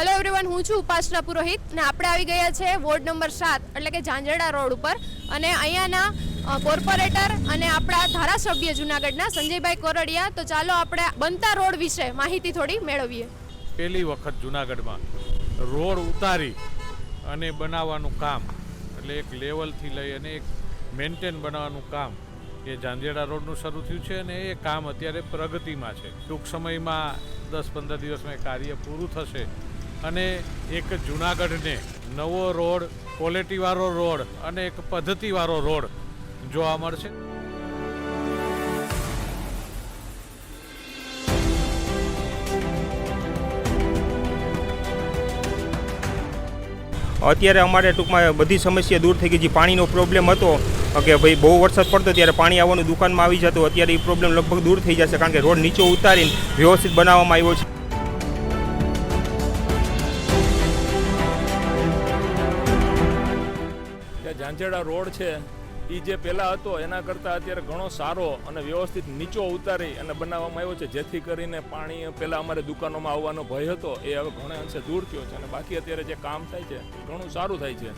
Hello everyone હું છું ઉપાસના પુરોહિત અને આપણે આવી ગયા છે વોર્ડ નંબર સાત, એટલે કે ઝાંઝરડા રોડ ઉપર. અને અહીંયાના કોર્પોરેટર અને આપણા ધારાસભ્ય જુનાગઢના સંજયભાઈ કોરડિયા. તો ચાલો આપણે બનતા રોડ વિશે માહિતી થોડી મેળવીએ. પહેલી વખત જુનાગઢમાં રોડ ઉતારી અને બનાવવાનું કામ, એટલે એક લેવલથી લઈ અને એક મેન્ટેન બનાવવાનું કામ, એ જાંજેડા રોડનું શરૂ થયું છે અને એ કામ અત્યારે પ્રગતિમાં છે. ટૂંક સમયમાં દસ પંદર દિવસમાં કાર્ય પૂરું થશે. અને એક જુનાગઢને નવો રોડ, ક્વોલિટીવાળો રોડ અને એક પદ્ધતિવાળો રોડ જોવા મળશે. અત્યારે અમારે ટૂંકમાં બધી સમસ્યા દૂર થઈ ગઈ. જે પાણીનો પ્રોબ્લેમ હતો, કે ભાઈ બહુ વરસાદ પડતો ત્યારે પાણી આવવાનું દુકાનમાં આવી જતું. અત્યારે એ પ્રોબ્લેમ લગભગ દૂર થઈ જશે, કારણ કે રોડ નીચે ઉતારીને વ્યવસ્થિત બનાવવામાં આવ્યો છે. કે ઝાંઝેડા રોડ છે એ જે પહેલાં હતો, એના કરતાં અત્યારે ઘણો સારો અને વ્યવસ્થિત નીચો ઉતારી અને બનાવવામાં આવ્યો છે. જેથી કરીને પાણી પહેલાં અમારે દુકાનોમાં આવવાનો ભય હતો, એ હવે ઘણા અંશે દૂર થયો છે અને બાકી અત્યારે જે કામ થાય છે ઘણું સારું થાય છે.